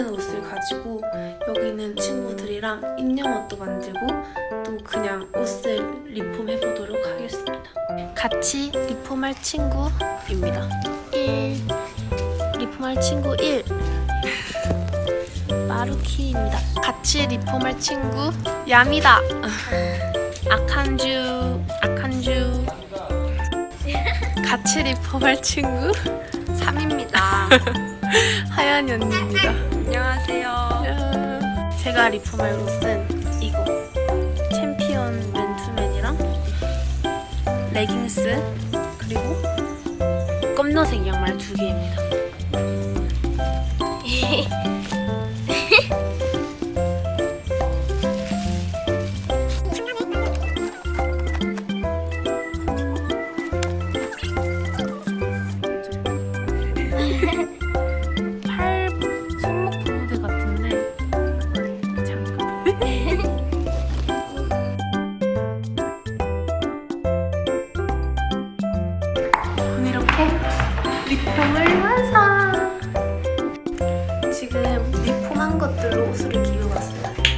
있는 옷을 가지고 여기는 친구들이랑 인형 옷도 만들고 또 그냥 옷을 리폼해 보도록 하겠습니다. 같이 리폼할 친구입니다. 1 리폼할 친구 1 마루키입니다. 같이 리폼할 친구 야미다. 아칸주 아칸주 같이 리폼할 친구 3입니다. 하연이 언니입니다. 제가 리폼할 옷은 이거 챔피언 맨투맨이랑 레깅스 그리고 검정색 양말 두 개입니다. 립폼을 완성! 지금 립폼한 것들로 옷을 기르고 왔어요.